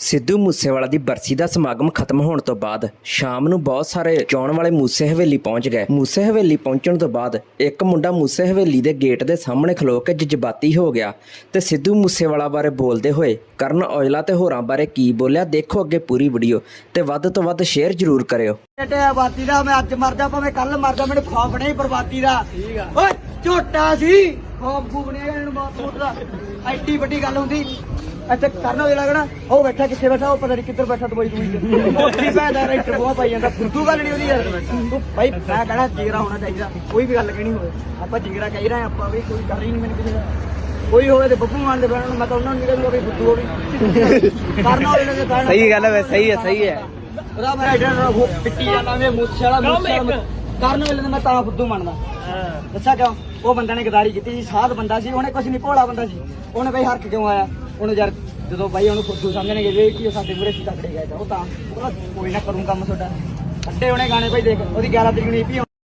ਸਿੱਧੂ ਮੂਸੇਵਾਲਾ ਦੀ ਬਰਸੀ ਦਾ ਸਮਾਗਮ ਖਤਮ ਹੋਣ ਤੋਂ ਬਾਅਦ ਸ਼ਾਮ ਨੂੰ ਬਹੁਤ ਸਾਰੇ ਚਾਉਣ ਵਾਲੇ ਮੂਸੇ ਹਵੇਲੀ ਪਹੁੰਚ ਗਏ। ਮੂਸੇ ਹਵੇਲੀ ਪਹੁੰਚਣ ਤੋਂ ਬਾਅਦ ਇੱਕ ਮੁੰਡਾ ਮੂਸੇ ਹਵੇਲੀ ਦੇ ਗੇਟ ਦੇ ਸਾਹਮਣੇ ਖਲੋ ਕੇ ਜਜ਼ਬਾਤੀ ਹੋ ਗਿਆ ਤੇ ਸਿੱਧੂ ਮੂਸੇਵਾਲਾ ਬਾਰੇ ਬੋਲਦੇ ਹੋਏ ਕਰਨ ਔਜਲਾ ਤੇ ਹੋਰਾਂ ਬਾਰੇ ਕੀ ਬੋਲਿਆ ਦੇਖੋ ਅੱਗੇ ਪੂਰੀ ਵੀਡੀਓ ਤੇ ਵੱਧ ਤੋਂ ਵੱਧ ਸ਼ੇਅਰ ਜ਼ਰੂਰ ਕਰਿਓ। ਬੇਟੇ ਆਬਾਦੀ ਦਾ ਮੈਂ ਅੱਜ ਮਰਦਾ ਭਾਵੇਂ ਕੱਲ ਮਰਦਾ ਮੈਨੂੰ ਖੌਫ ਨਹੀਂ ਬਰਬਾਦੀ ਦਾ। ਠੀਕ ਆ। ਓਏ ਝੋਟਾ ਸੀ। ਖੌਫ ਖੂਫ ਨਹੀਂ ਹੈਗਾ ਇਹਨੂੰ ਬਾਤ ਬੂਤ ਦਾ। ਐਡੀ ਵੱਡੀ ਗੱਲ ਹੁੰਦੀ। ਇੱਥੇ ਕਰਨ ਜਿਹੜਾ ਲੱਗਣਾ ਉਹ ਬੈਠਾ ਕਿੱਥੇ ਬੈਠਾ ਉਹ ਪਤਾ ਨਹੀਂ ਕਿੱਧਰ ਬੈਠਾ ਦਵਾਈ ਦੂਈ ਉੱਥੇ ਪੈਦਾ ਰਾਈਟਰ ਬਹੁਤ ਪਾਈ ਜਾਂਦਾ। ਫੁੱਦੂ ਗੱਲ ਨਹੀਂ ਉਹਦੀ ਯਾਰ। ਤੂੰ ਭਾਈ ਮੈਂ ਕਹਣਾ ਜਿਗਰਾ ਹੋਣਾ ਚਾਹੀਦਾ ਕੋਈ ਵੀ ਗੱਲ ਕਹਿਣੀ ਹੋਵੇ। ਆਪਾਂ ਜਿਗਰਾ ਕਹਿ ਰਹੇ ਆਪਾਂ ਵੀ ਕੋਈ ਕਰ ਹੀ ਨਹੀਂ ਮੈਨੂੰ ਕਿਸੇ ਦਾ। ਕੋਈ ਹੋਵੇ ਤੇ ਬੱਬੂ ਮਾਨ ਦੇ ਬੈਣ ਮੈਂ ਤਾਂ ਉਹਨਾਂ ਨੂੰ ਨਹੀਂ ਕਹਿੰਦਾ ਵੀ ਫੁੱਦੂ ਹੋਵੇ ਕਰਨਾ ਉਹਨਾਂ ਨੇ। ਕਹਿਣਾ ਸਹੀ ਗੱਲ ਹੈ ਸਹੀ ਹੈ ਸਹੀ ਹੈ। ਉਹਦਾ ਮੇਰਾ ਜਿਹੜਾ ਉਹ ਪਿੱਟੀ ਜਾਂਦਾ ਵੇ ਮੂਸੇ ਵਾਲਾ ਮੂਸੇ ਵਾਲਾ ਕਰਨ ਵੇਲੇ ਤਾਂ ਮੈਂ ਤਾਂ ਫੁੱਦੂ ਮੰਨਦਾ। ਦੱਸਾਂ ਕਿਉਂ? ਉਹ ਬੰਦਾ ਨੇ ਗਦਾਰੀ ਕੀਤੀ ਸੀ ਸਾਧ ਬੰਦਾ ਸੀ ਉਹਨੇ ਕੁਝ ਨਹੀਂ ਭੋਲਾ ਬੰਦਾ ਸੀ। ਉਹਨੇ ਬਈ ਹਰਕ ਕਿਉਂ ਆਇਆ? ਉਹਨੂੰ ਯਾਰ ਜਦੋਂ ਬਾਈ ਉਹਨੂੰ ਫੁੱਦੂ ਸਮਝਣਗੇ ਵੀ ਕੀ ਉਹ ਸਾਡੇ ਮੂਰੇ ਸੀ ਤਕੜੇ ਗਏ ਉਹ ਤਾਂ ਕੋਈ ਨਾ ਕਰੂੰ ਕੰਮ ਤੁਹਾਡਾ। ਅੱਡੇ ਹੋਣੇ ਗਾਣੇ ਭਾਈ ਦੇਖ, ਉਹਦੀ 11 ਤਰੀਕ ਨੂੰ ਈਪੀ